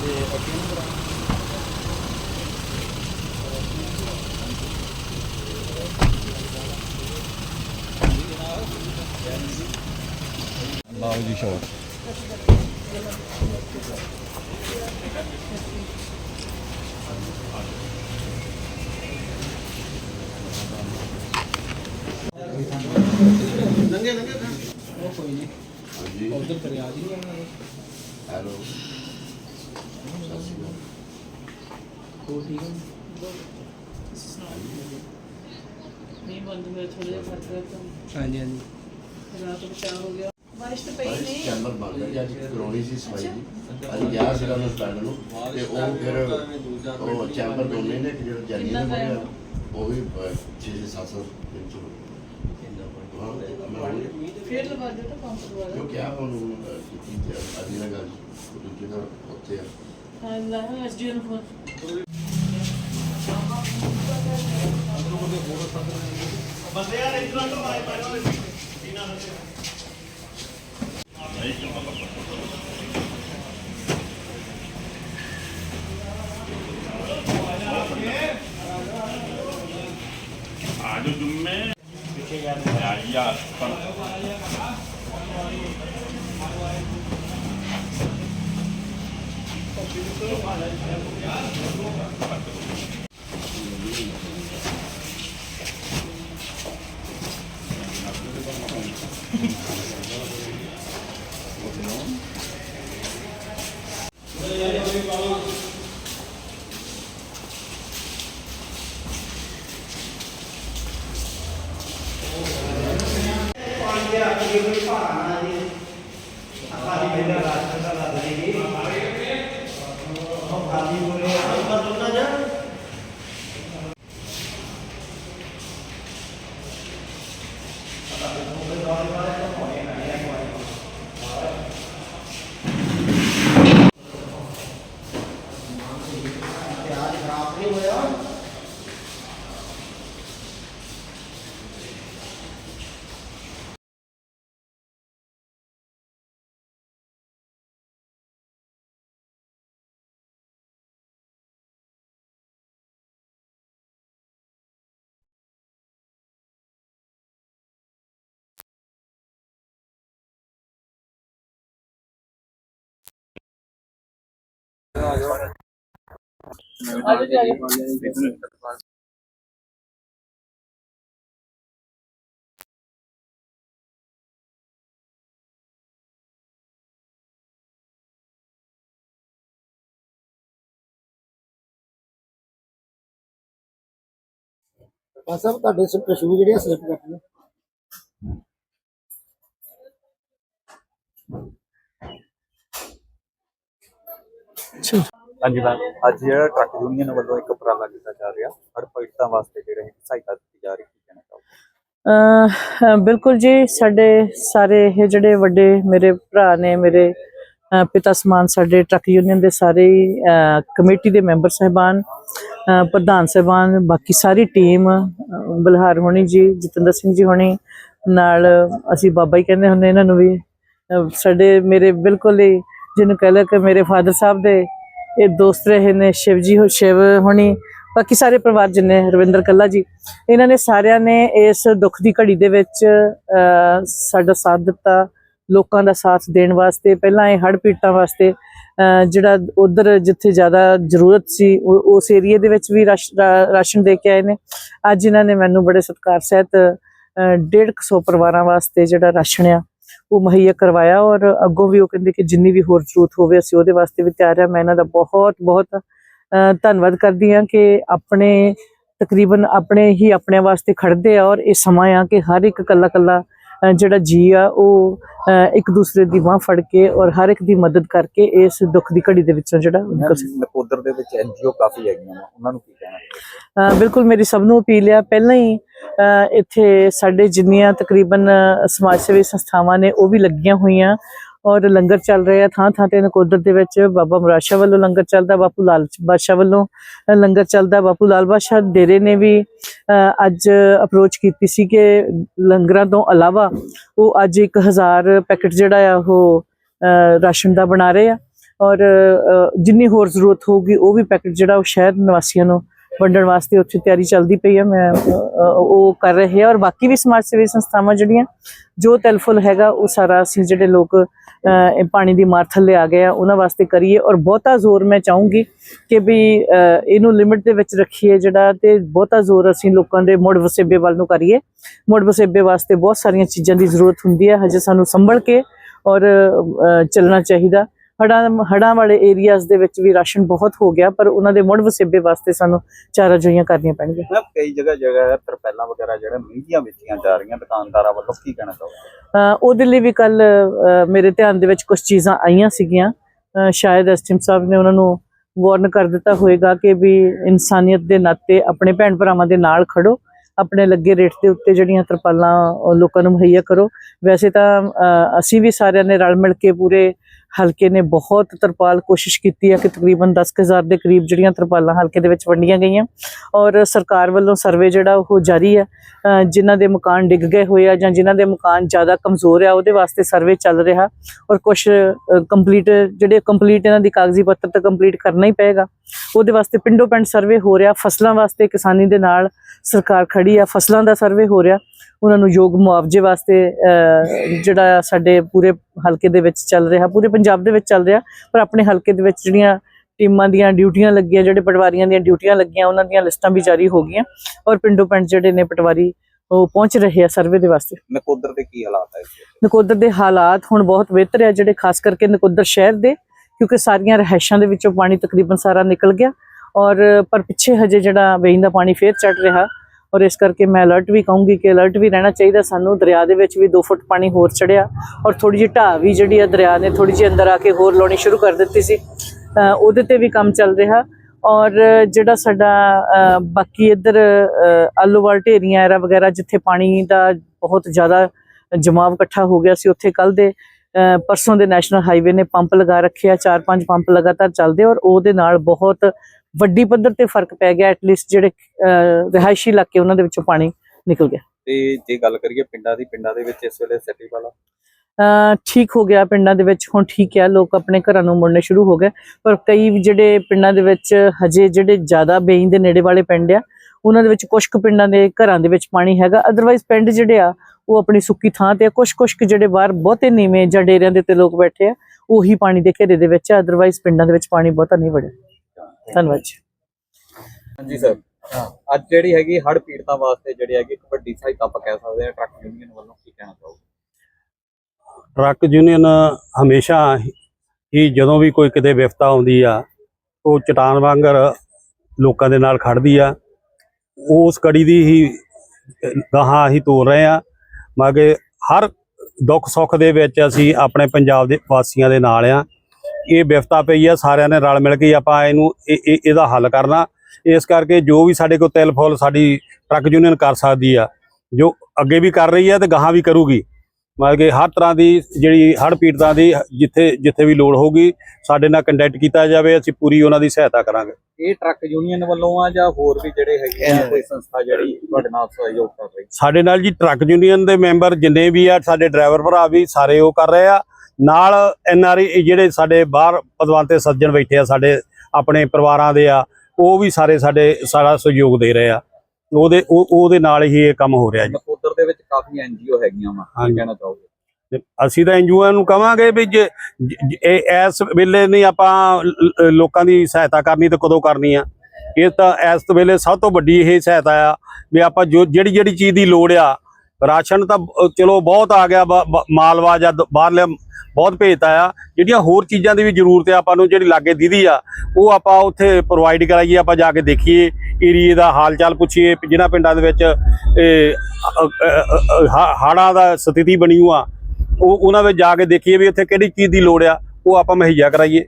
ਤੇ ਅੱਗੇ ਨੂੰ ਕਰਾਂ ਲਾਓ ਜੀ ਸ਼ਾਟ ਨੰਗੇ ਨੰਗੇ। ਸ਼ੋਰ ਉਧਰ ਕਰਿਆ ਜੀ ਨਹੀਂ ਆਉਣਾ ਹੈਲੋ। ਹੋਰ ਠੀਕ ਹੈ? ਨਹੀਂ ਬੰਦ ਹੋਇਆ ਥੋੜਾ ਜਿਹਾ ਫ਼ਰਕ ਹੈ ਤਾਂ। ਹਾਂਜੀ ਹਾਂਜੀ। ਰਾਤ ਬਚਾ ਹੋ ਗਿਆ। ਬਾਰਿਸ਼ ਤਾਂ ਪਈ ਨਹੀਂ। ਚੈਂਬਰ ਬੰਦ ਹੈ। ਜੀ ਅੱਜ ਕਰੋਨੀ ਸੀ ਸਫ਼ਾਈ ਦੀ ਅੱਜ ਗਿਆ ਸੀਗਾ ਮੈਂ ਪਲਾਨ ਨੂੰ ਤੇ ਉਹ ਫਿਰ ਉਹ ਚੈਂਬਰ ਦੋਨੇ ਨੇ ਕਿ ਜਿਹੜਾ ਜੈਨੀ ਨੇ? ਉਹ ਵੀ 6 6 7 7 ਦਿਨ ਚ ਹਾਂ ਫੇਰ ਲਵਾ ਦਿਓ ਤਾਂ ਪੰਪ ਦਿਓ। ਕਿਹਾ ਉਹਨੂੰ ਕੀਤੀ ਤੇ ਅਜੀ ਨਾਲ ਗੱਲ ਦੂਜੇ ਨਾਲ ਉੱਥੇ ਆ। ਹਾਂ ਲਾਇਆ ਐਸਡੀਓ ਨੂੰ ਫੋਨ। आज trabalhar de ferro, cara. ਆ ਸਭ ਤੁਹਾਡੇ ਸ ਪਸ਼ੂ ਜਿਹੜੇ ਸਲਿਪ ਕਰਦੇ ਨੇ ਹਾਂਜੀ ਮੈਮ ਅੱਜ ਜਿਹੜਾ ਟਰੱਕ ਯੂਨੀਅਨ ਵੱਲੋਂ ਇੱਕ ਉਪਰਾਲਾ ਕੀਤਾ ਜਾ ਰਿਹਾ ਹੜ ਪੀੜਤਾਂ ਵਾਸਤੇ ਜਿਹੜੇ ਸਹਾਇਤਾ ਦਿੱਤੀ ਜਾ ਰਹੀ ਕੀ ਕਹਿਣਾ ਚਾਹੋਗੇ? ਅਹ ਬਿਲਕੁਲ ਜੀ ਸਾਡੇ ਸਾਰੇ ਇਹ ਜਿਹੜੇ ਵੱਡੇ ਮੇਰੇ ਭਰਾ ਨੇ ਮੇਰੇ ਪਿਤਾ ਸਮਾਨ ਸਾਡੇ ਟਰੱਕ ਯੂਨੀਅਨ ਦੇ ਸਾਰੇ ਕਮੇਟੀ ਦੇ ਮੈਂਬਰ ਸਹਿਬਾਨ ਪ੍ਰਧਾਨ ਸਹਿਬਾਨ ਬਾਕੀ ਸਾਰੀ ਟੀਮ ਬਲਹਾਰ ਹੋਣੀ ਜੀ ਜਤਿੰਦਰ ਸਿੰਘ ਜੀ ਹੋਣੀ ਨਾਲ ਅਸੀਂ ਬਾਬਾ ਹੀ ਕਹਿੰਦੇ ਹੁੰਦੇ ਇਹਨਾਂ ਨੂੰ ਵੀ ਸਾਡੇ ਮੇਰੇ ਬਿਲਕੁਲ ਹੀ ਜਿਹਨੂੰ ਕਹਿ ਲਓ ਕਿ ਮੇਰੇ ਫਾਦਰ ਸਾਹਿਬ ਦੇ ਇਹ ਦੋਸਤ ਰਹੇ ਨੇ ਸ਼ਿਵ ਜੀ ਹੋ ਸ਼ਿਵ ਹੋਣੀ ਬਾਕੀ ਸਾਰੇ ਪਰਿਵਾਰ ਜਿੰਨੇ ਰਵਿੰਦਰ ਕੱਲਾ ਜੀ ਇਹਨਾਂ ਨੇ ਸਾਰਿਆਂ ਨੇ ਇਸ ਦੁੱਖ ਦੀ ਘੜੀ ਦੇ ਵਿੱਚ ਸਾਡਾ ਸਾਥ ਦਿੱਤਾ ਲੋਕਾਂ ਦਾ ਸਾਥ ਦੇਣ ਵਾਸਤੇ ਪਹਿਲਾਂ ਇਹ ਹੜ੍ਹ ਪੀੜਤਾਂ ਵਾਸਤੇ ਜਿਹੜਾ ਉਧਰ ਜਿੱਥੇ ਜ਼ਿਆਦਾ ਜ਼ਰੂਰਤ ਸੀ ਉਹ- ਉਸ ਏਰੀਏ ਦੇ ਵਿੱਚ ਵੀ ਰਾਸ਼- ਰਾਸ਼ਨ ਦੇ ਕੇ ਆਏ ਨੇ। ਅੱਜ ਇਹਨਾਂ ਨੇ ਮੈਨੂੰ ਬੜੇ ਸਤਿਕਾਰ ਸਹਿਤ ਅਹ, ਡੇਢ ਕੁ ਸੌ ਪਰਿਵਾਰਾਂ ਵਾਸਤੇ ਜਿਹੜਾ ਰਾਸ਼ਨ ਆ ਉਹ ਮੁਹੱਈਆ ਕਰਵਾਇਆ ਔਰ ਅੱਗੋਂ ਵੀ ਉਹ ਕਹਿੰਦੇ ਕਿ ਜਿੰਨੀ ਵੀ ਹੋਰ ਜ਼ਰੂਰਤ ਹੋਵੇ ਅਸੀਂ ਉਹਦੇ ਵਾਸਤੇ ਵੀ ਤਿਆਰ ਆ ਮੈਂ ਇਹਨਾਂ ਦਾ ਬਹੁਤ ਬਹੁਤ ਧੰਨਵਾਦ ਕਰਦੀ ਹਾਂ ਕਿ ਆਪਣੇ ਤਕਰੀਬਨ ਆਪਣੇ ਹੀ ਆਪਣਿਆਂ ਵਾਸਤੇ ਖੜਦੇ ਆ ਔਰ ਇਹ ਸਮਾਂ ਆ ਕਿ ਹਰ ਇੱਕ ਕੱਲਾ ਕੱਲਾ ਜਿਹੜਾ ਜੀ ਆ ਉਹ ਇੱਕ ਦੂਸਰੇ ਦੀ ਬਾਹ ਫੜ ਕੇ ਔਰ ਹਰ ਇੱਕ ਦੀ ਮਦਦ ਕਰਕੇ ਇਸ ਦੁੱਖ ਦੀ ਘੜੀ ਦੇ ਵਿੱਚੋਂ ਜਿਹੜਾ ਨਕੋਦਰ ਦੇ ਵਿੱਚ ਐਨਜੀਓ ਕਾਫੀ ਹੈਗੀਆਂ ਉਹਨਾਂ ਨੂੰ ਕੀ ਕਹਿਣਾ ਬਿਲਕੁਲ ਮੇਰੀ ਸਭ ਨੂੰ ਅਪੀਲ ਆ। ਪਹਿਲਾਂ ਹੀ ਇੱਥੇ ਸਾਡੇ ਜਿੰਨੀਆਂ ਤਕਰੀਬਨ ਸਮਾਜ ਸੇਵੀ ਸੰਸਥਾਵਾਂ ਨੇ ਉਹ ਵੀ ਲੱਗੀਆਂ ਹੋਈਆਂ ਔਰ ਲੰਗਰ ਚੱਲ ਰਿਹਾ ਥਾਂ ਥਾਂ ਤੇ ਨਕੋਦਰ ਦੇ ਵਿੱਚ ਬਾਬਾ ਮੁਰਾਸ਼ਾ ਵੱਲੋਂ ਲੰਗਰ ਚੱਲਦਾ, ਬਾਪੂ ਲਾਲ ਬਾਦਸ਼ਾਹ ਵੱਲੋਂ ਲੰਗਰ ਚੱਲਦਾ, ਬਾਪੂ ਲਾਲ ਬਾਦਸ਼ਾਹ ਡੇਰੇ ਨੇ ਵੀ ਅੱਜ ਅਪਰੋਚ ਕੀਤੀ ਸੀ ਕਿ ਲੰਗਰਾਂ ਤੋਂ ਇਲਾਵਾ ਉਹ ਅੱਜ 1000 ਪੈਕੇਟ ਜਿਹੜਾ ਆ ਉਹ ਰਾਸ਼ਨ ਦਾ ਬਣਾ ਰਹੇ ਆ ਔਰ ਜਿੰਨੀ ਹੋਰ ਜ਼ਰੂਰਤ ਹੋਊਗੀ ਉਹ ਵੀ ਪੈਕੇਟ ਜਿਹੜਾ ਉਹ ਸ਼ਹਿਰ ਨਿਵਾਸੀਆਂ ਨੂੰ ਵੰਡਣ ਵਾਸਤੇ ਉੱਥੇ ਤਿਆਰੀ ਚੱਲਦੀ ਪਈ ਹੈ। ਮੈਂ ਉਹ ਕਰ ਰਹੇ ਆ ਔਰ ਬਾਕੀ ਵੀ ਸਮਾਜ ਸੇਵੀ ਸੰਸਥਾਵਾਂ ਜਿਹੜੀਆਂ, ਜੋ ਤਿਲਫੁਲ ਹੈਗਾ, ਉਹ ਸਾਰਾ ਅਸੀਂ ਜਿਹੜੇ ਲੋਕ ਇਹ ਪਾਣੀ ਦੀ ਮਾਰ ਥੱਲੇ ਆ ਗਏ ਆ, ਉਹਨਾਂ ਵਾਸਤੇ ਕਰੀਏ ਔਰ ਬਹੁਤਾ ਜ਼ੋਰ ਮੈਂ ਚਾਹੂੰਗੀ ਕਿ ਵੀ ਇਹਨੂੰ ਲਿਮਿਟ ਦੇ ਵਿੱਚ ਰੱਖੀਏ ਜਿਹੜਾ ਤੇ ਬਹੁਤਾ ਜ਼ੋਰ ਅਸੀਂ ਲੋਕਾਂ ਦੇ ਮੁੜ ਵਸੇਬੇ ਵੱਲ ਨੂੰ ਕਰੀਏ। ਮੁੜ ਵਸੇਬੇ ਵਾਸਤੇ ਬਹੁਤ ਸਾਰੀਆਂ ਚੀਜ਼ਾਂ ਦੀ ਜ਼ਰੂਰਤ ਹੁੰਦੀ ਹੈ। ਹਜੇ ਸਾਨੂੰ ਸੰਭਲ ਕੇ ਔਰ ਚੱਲਣਾ ਚਾਹੀਦਾ। ਹੜਾਂ ਹੜਾਂ ਵਾਲੇ ਏਰੀਆਜ਼ ਦੇ ਵਿੱਚ ਵੀ ਰਾਸ਼ਨ ਬਹੁਤ ਹੋ ਗਿਆ ਪਰ ਉਹਨਾਂ ਦੇ ਮੁੜ ਵਸੇਬੇ ਵਾਸਤੇ ਸਾਨੂੰ ਚਾਰਾ ਜੋਈਆਂ ਕਰਨੀਆਂ ਪੈਣਗੀਆਂ। ਮੈਂ ਕਈ ਜਗ੍ਹਾ ਜਗ੍ਹਾ ਤਰਪੈਲਾਂ ਵਗੈਰਾ ਜਿਹੜਾ ਮਹਿੰਗੀਆਂ ਵੇਚੀਆਂ ਜਾ ਰਹੀਆਂ ਦੁਕਾਨਦਾਰਾਂ ਵੱਲੋਂ ਕੀ ਕਹਿਣਾ ਚਾਹੋਗੇ? ਉਹਦੇ ਲਈ ਵੀ ਕੱਲ ਮੇਰੇ ਧਿਆਨ ਦੇ ਵਿੱਚ ਕੁਝ ਚੀਜ਼ਾਂ ਆਈਆਂ ਸੀਗੀਆਂ। ਸ਼ਾਇਦ ਐਸਟੀਮ ਸਾਹਿਬ ਨੇ ਉਹਨਾਂ ਨੂੰ ਵਾਰਨ ਕਰ ਦਿੱਤਾ ਹੋਵੇਗਾ ਕਿ ਵੀ ਇਨਸਾਨੀਅਤ ਦੇ ਨਾਤੇ ਆਪਣੇ ਭੈਣ ਭਰਾਵਾਂ ਦੇ ਨਾਲ ਖੜੋ ਆਪਣੇ ਲੱਗੇ ਰੇਟ ਦੇ ਉੱਤੇ ਜਿਹੜੀਆਂ ਤਰਪਾਲਾਂ ਲੋਕਾਂ ਨੂੰ ਮੁਹੱਈਆ ਕਰੋ। ਵੈਸੇ ਤਾਂ ਅਸੀਂ ਵੀ ਸਾਰਿਆਂ ਨੇ ਰਲ ਮਿਲ ਕੇ ਪੂਰੇ ਹਲਕੇ ਨੇ ਬਹੁਤ ਤਰਪਾਲ ਕੋਸ਼ਿਸ਼ ਕੀਤੀ ਹੈ ਕਿ ਤਕਰੀਬਨ 10000 ਦੇ ਕਰੀਬ ਜਿਹੜੀਆਂ ਤਰਪਾਲਾਂ ਹਲਕੇ ਦੇ ਵਿੱਚ ਵੰਡੀਆਂ ਗਈਆਂ। ਔਰ ਸਰਕਾਰ ਵੱਲੋਂ ਸਰਵੇ ਜਿਹੜਾ ਉਹ ਜਾਰੀ ਹੈ ਜਿਨ੍ਹਾਂ ਦੇ ਮਕਾਨ ਡਿੱਗ ਗਏ ਹੋਏ ਆ ਜਾਂ ਜਿਨ੍ਹਾਂ ਦੇ ਮਕਾਨ ਜ਼ਿਆਦਾ ਕਮਜ਼ੋਰ ਆ, ਉਹਦੇ ਵਾਸਤੇ ਸਰਵੇ ਚੱਲ ਰਿਹਾ। ਔਰ ਕੁਝ ਕੰਪਲੀਟ ਜਿਹੜੇ ਕੰਪਲੀਟ ਇਹਨਾਂ ਦੀ ਕਾਗਜ਼ੀ ਪੱਤਰ ਤਾਂ ਕੰਪਲੀਟ ਕਰਨਾ ਹੀ ਪਏਗਾ। ਉਹਦੇ ਵਾਸਤੇ ਪਿੰਡੋ ਪਿੰਡ ਸਰਵੇ ਹੋ ਰਿਹਾ। ਫਸਲਾਂ ਵਾਸਤੇ ਕਿਸਾਨੀ ਦੇ ਨਾਲ ਸਰਕਾਰ ਖੜੀ ਆ। ਫਸਲਾਂ ਦਾ ਸਰਵੇ ਹੋ ਰਿਹਾ। ਉਹਨਾਂ ਨੂੰ ਯੋਗ ਮੁਆਵਜ਼ੇ ਵਾਸਤੇ ਜਿਹੜਾ ਸਾਡੇ ਪੂਰੇ ਹਲਕੇ ਦੇ ਵਿੱਚ ਚੱਲ ਰਿਹਾ ਪੂਰੇ ਪੰਜਾਬ ਦੇ ਵਿੱਚ ਚੱਲ ਰਿਹਾ ਪਰ ਆਪਣੇ ਹਲਕੇ ਦੇ ਵਿੱਚ ਜਿਹੜੀਆਂ ਟੀਮਾਂ ਦੀਆਂ ਡਿਊਟੀਆਂ ਲੱਗੀਆਂ ਜਿਹੜੇ ਪਟਵਾਰੀਆਂ ਦੀਆਂ ਡਿਊਟੀਆਂ ਲੱਗੀਆਂ ਉਹਨਾਂ ਦੀਆਂ ਲਿਸਟਾਂ ਵੀ ਜਾਰੀ ਹੋ ਗਈਆਂ ਔਰ ਪਿੰਡੋ ਪਿੰਡ ਜਿਹੜੇ ਨੇ ਪਟਵਾਰੀ ਉਹ ਪਹੁੰਚ ਰਹੇ ਆ ਸਰਵੇ ਦੇ ਵਾਸਤੇ ਨਕੋਦਰ ਦੇ ਕੀ ਹਾਲਾਤ ਹੈ? ਨਕੋਦਰ ਦੇ ਹਾਲਾਤ ਹੁਣ ਬਹੁਤ ਬਿਹਤਰ ਹੈ ਜਿਹੜੇ ਖਾਸ ਕਰਕੇ ਨਕੋਦਰ ਸ਼ਹਿਰ ਦੇ ਕਿਉਂਕਿ ਸਾਰੀਆਂ ਰਹਿਸ਼ਾਂ ਦੇ ਵਿੱਚੋਂ ਪਾਣੀ ਤਕਰੀਬਨ ਸਾਰਾ ਨਿਕਲ ਗਿਆ ਔਰ ਪਰ ਪਿੱਛੇ ਹਜੇ ਜਿਹੜਾ ਵੇਈਂ ਦਾ ਪਾਣੀ ਫੇਰ ਚੜ ਰਿਹਾ ਔਰ ਇਸ ਕਰਕੇ ਮੈਂ ਅਲਰਟ ਵੀ ਕਹੂੰਗੀ ਕਿ ਅਲਰਟ ਵੀ ਰਹਿਣਾ ਚਾਹੀਦਾ। ਸਾਨੂੰ ਦਰਿਆ ਦੇ ਵਿੱਚ ਵੀ 2 ਫੁੱਟ ਪਾਣੀ ਹੋਰ ਚੜਿਆ ਔਰ ਥੋੜੀ ਜਿਹੀ ਢਾਹ ਵੀ ਜਿਹੜੀ ਆ ਦਰਿਆ ਨੇ ਥੋੜੀ ਜਿਹੀ ਅੰਦਰ ਆ ਕੇ ਹੋਰ ਲਾਉਣੀ ਸ਼ੁਰੂ ਕਰ ਦਿੱਤੀ ਸੀ। ਉਹਦੇ ਤੇ ਵੀ ਕੰਮ ਚੱਲ ਰਿਹਾ ਔਰ ਜਿਹੜਾ ਸਾਡਾ ਬਾਕੀ ਇੱਧਰ ਅ, ਆਲੂਵਾਲ ਢੇਰੀਆਂ ਐਰਾ ਵਗੈਰਾ ਜਿੱਥੇ ਪਾਣੀ ਦਾ ਬਹੁਤ ਜ਼ਿਆਦਾ ਜਮਾਵ ਇਕੱਠਾ ਹੋ ਗਿਆ ਸੀ ਉੱਥੇ ਕੱਲ ਦੇ ਪਰਸੋਂ ਦੇ ਨੈਸ਼ਨਲ ਹਾਈਵੇ ਨੇ ਪੰਪ ਲਗਾ ਰੱਖਿਆ ਚਾਰ ਪੰਜ ਪੰਪ ਲਗਾਤਾਰ ਚੱਲਦੇ ਔਰ ਉਹਦੇ ਨਾਲ ਬਹੁਤ ਵੱਡੀ ਪੱਧਰ ਤੇ ਫ਼ਰਕ ਪੈ ਗਿਆ ਐਟਲੀਸਟ ਜਿਹੜੇ ਰਿਹਾਇਸ਼ੀ ਇਲਾਕੇ ਉਹਨਾਂ ਦੇ ਵਿੱਚੋਂ ਪਾਣੀ ਨਿਕਲ ਗਿਆ। ਤੇ ਜੇ ਗੱਲ ਕਰੀਏ ਪਿੰਡਾਂ ਦੀ ਪਿੰਡਾਂ ਦੇ ਵਿੱਚ ਇਸ ਵੇਲੇ ਸਿਟੀ ਵਾਲਾ? ਠੀਕ ਹੋ ਗਿਆ ਪਿੰਡਾਂ ਦੇ ਵਿੱਚ ਹੁਣ ਠੀਕ ਹੈ ਲੋਕ ਆਪਣੇ ਘਰਾਂ ਨੂੰ ਮੁੜਨੇ ਸ਼ੁਰੂ ਹੋ ਗਏ। ਪਰ ਕਈ ਜਿਹੜੇ ਪਿੰਡਾਂ ਦੇ ਵਿੱਚ ਹਜੇ ਜਿਹੜੇ ਜ਼ਿਆਦਾ ਬੇਈਂ ਦੇ ਨੇੜੇ ਵਾਲੇ ਪਿੰਡ ਆ ਉਹਨਾਂ ਦੇ ਵਿੱਚ ਕੁਝ ਕੁ ਪਿੰਡਾਂ ਦੇ ਘਰਾਂ ਦੇ ਵਿੱਚ ਪਾਣੀ ਹੈਗਾ। ਅਦਰਵਾਈਜ਼ ਪਿੰਡ ਜਿਹੜੇ ਆ ਉਹ ਆਪਣੀ ਸੁੱਕੀ ਥਾਂ ਤੇ ਆ। ਕੁਝ ਕੁਝ ਜਿਹੜੇ ਬਾਹਰ ਬਹੁਤੇ ਨੀਵੇਂ ਜਾਂ ਡੇਰਿਆਂ ਦੇ ਉੱਤੇ ਲੋਕ ਬੈਠੇ ਆ ਉਹੀ ਪਾਣੀ ਦੇ ਘੇਰੇ ਦੇ ਵਿੱਚ ਆ। ਅਦਰਵਾਈਜ਼ ਪਿੰਡਾਂ ਦੇ ਵਿੱਚ ਪਾਣੀ ਬਹੁਤਾ ਨਹੀਂ ਵੜਿਆ। ਧੰਨਵਾਦ ਜੀ। ਹਾਂਜੀ ਸਰ। ਅੱਜ ਜਿਹੜੀ ਹੈਗੀ ਹੜ ਪੀੜਤਾਂ ਵਾਸਤੇ ਜਿਹੜੀ ਹੈਗੀ ਇੱਕ ਵੱਡੀ ਸਹਾਇਤਾ ਆਪਾਂ ਕਹਿ ਸਕਦੇ ਹਾਂ ਟਰੱਕ ਯੂਨੀਅਨ ਵੱਲੋਂ ਕੀ ਕਹਿਣਾ ਚਾਹੋਗੇ? ਟਰੱਕ ਯੂਨੀਅਨ ਹਮੇਸ਼ਾ ਹੀ ਜਦੋਂ ਵੀ ਕੋਈ ਕਿਤੇ ਵਿਫਤਾ ਆਉਂਦੀ ਆ ਉਹ ਚਟਾਨ ਵਾਂਗਰ ਲੋਕਾਂ ਦੇ ਨਾਲ ਖੜਦੀ ਆ। ਉਸ ਕੜੀ ਦੀ ਹੀ ਗਾਹਾਂ ਅਸੀਂ ਤੋਰ ਰਹੇ ਆ। ਮਾਗੇ ਹਰ ਦੁੱਖ ਸੁੱਖ ਦੇ ਵਿੱਚ ਅਸੀਂ ਆਪਣੇ ਪੰਜਾਬ ਦੇ ਵਾਸੀਆਂ ਦੇ ਨਾਲ ਆ। ਇਹ ਵਿਫਤਾ ਪਈ ਆ ਸਾਰਿਆਂ ਨੇ ਰਲ ਮਿਲ ਕੇ ਆਪਾਂ ਇਹਨੂੰ ਇਹ- ਇਹ- ਇਹਦਾ ਹੱਲ ਕਰਨਾ। ਇਸ ਕਰਕੇ ਜੋ ਵੀ ਸਾਡੇ ਕੋਲ ਤਿਲ ਫੁੱਲ ਸਾਡੀ ਟਰੱਕ ਯੂਨੀਅਨ ਕਰ ਸਕਦੀ ਆ ਜੋ ਅੱਗੇ ਵੀ ਕਰ ਰਹੀ ਆ ਤੇ ਗਾਹਾਂ ਵੀ ਕਰੂਗੀ। ਮਤਲਬ ਕਿ ਹਰ ਤਰ੍ਹਾਂ ਦੀ ਜਿਹੜੀ ਹੜ੍ਹ ਪੀੜਤਾਂ ਦੀ ਜਿੱਥੇ ਜਿੱਥੇ ਵੀ ਲੋੜ ਹੋਊਗੀ ਸਾਡੇ ਨਾਲ ਕੰਟੈਕਟ ਕੀਤਾ ਜਾਵੇ ਅਸੀਂ ਪੂਰੀ ਉਹਨਾਂ ਦੀ ਸਹਾਇਤਾ ਕਰਾਂਗੇ। ਇਹ ਟਰੱਕ ਯੂਨੀਅਨ ਵੱਲੋਂ ਆ ਜਾਂ ਹੋਰ ਵੀ ਜਿਹੜੇ ਹੈਗੇ ਆ ਕੋਈ ਸੰਸਥਾ ਜਿਹੜੀ ਤੁਹਾਡੇ ਨਾਲ ਸਹਿਯੋਗ ਕਰ ਰਹੀ? ਸਾਡੇ ਨਾਲ ਜੀ ਟਰੱਕ ਯੂਨੀਅਨ ਦੇ ਮੈਂਬਰ ਜਿੰਨੇ ਵੀ ਆ ਸਾਡੇ ਡਰਾਈਵਰ ਭਰਾ ਵੀ ਸਾਰੇ ਉਹ ਕਰ ਰਹੇ ਆ। ਨਾਲ ਐਨ ਆਰ ਆਈ ਜਿਹੜੇ ਸਾਡੇ ਬਾਹਰ ਪਦਵੰਤੇ ਸੱਜਣ ਬੈਠੇ ਆ ਸਾਡੇ ਆਪਣੇ ਪਰਿਵਾਰਾਂ ਦੇ ਆ ਉਹ ਵੀ ਸਾਰੇ ਸਾਡੇ ਸਾਰਾ ਸਹਿਯੋਗ ਦੇ ਰਹੇ ਆ। ਉਹਦੇ ਉਹ ਉਹਦੇ ਨਾਲ ਹੀ ਇਹ ਕੰਮ ਹੋ ਰਿਹਾ ਜੀ। ਨਕੋਦਰ ਦੇ ਵਿੱਚ ਕਾਫੀ ਐਨਜੀਓ ਹੈਗੀਆਂ ਵਾ। ਕਹਿਣਾ ਚਾਹੋਗੇ? ਤੇ ਅਸੀਂ ਤਾਂ ਐਨਜੀਓ ਨੂੰ ਕਵਾਂਗੇ ਵੀ ਜੇ ਇਹ ਇਸ ਵੇਲੇ ਨਹੀਂ ਆਪਾਂ ਲੋਕਾਂ ਦੀ ਸਹਾਇਤਾ ਕਰਨੀ ਤੇ ਕਦੋਂ ਕਰਨੀ ਆ। ਇਹ ਤਾਂ ਇਸ ਵੇਲੇ ਸਭ ਤੋਂ ਵੱਡੀ ਇਹ ਸਹਾਇਤਾ ਆ ਵੀ ਆਪਾਂ ਜੋ ਜਿਹੜੀ ਜਿਹੜੀ ਚੀਜ਼ ਦੀ ਲੋੜ ਆ ਰਾਸ਼ਨ ਤਾਂ ਚਲੋ ਬਹੁਤ ਆ ਗਿਆ, ਬ- ਬ- ਮਾਲਵਾ ਜਾਂ ਦ- ਬਾਹਰਲੇ ਬਹੁਤ ਭੇਜਤਾ ਆ। ਜਿਹੜੀਆਂ ਹੋਰ ਚੀਜ਼ਾਂ ਦੀ ਵੀ ਜ਼ਰੂਰਤ ਆ ਆਪਾਂ ਨੂੰ, ਜਿਹੜੀ ਲਾਗੇ ਦੀਦੀ ਆ, ਉਹ ਆਪਾਂ ਉੱਥੇ ਪ੍ਰੋਵਾਈਡ ਕਰਾਈਏ, ਆਪਾਂ ਜਾ ਕੇ ਦੇਖੀਏ, ਏਰੀਏ ਦਾ ਹਾਲ ਚਾਲ ਪੁੱਛੀਏ ਜਿਹਨਾਂ ਪਿੰਡਾਂ ਦੇ ਵਿੱਚ, ਇਹ ਹਾੜਾਂ ਦਾ ਸਥਿਤੀ ਬਣੀ ਹੋਆ, ਉਹ ਉਹਨਾਂ ਵਿੱਚ ਜਾ ਕੇ ਦੇਖੀਏ ਵੀ ਉੱਥੇ ਕਿਹੜੀ ਚੀਜ਼ ਦੀ ਲੋੜ ਆ, ਉਹ ਆਪਾਂ ਮੁਹੱਈਆ ਕਰਾਈਏ।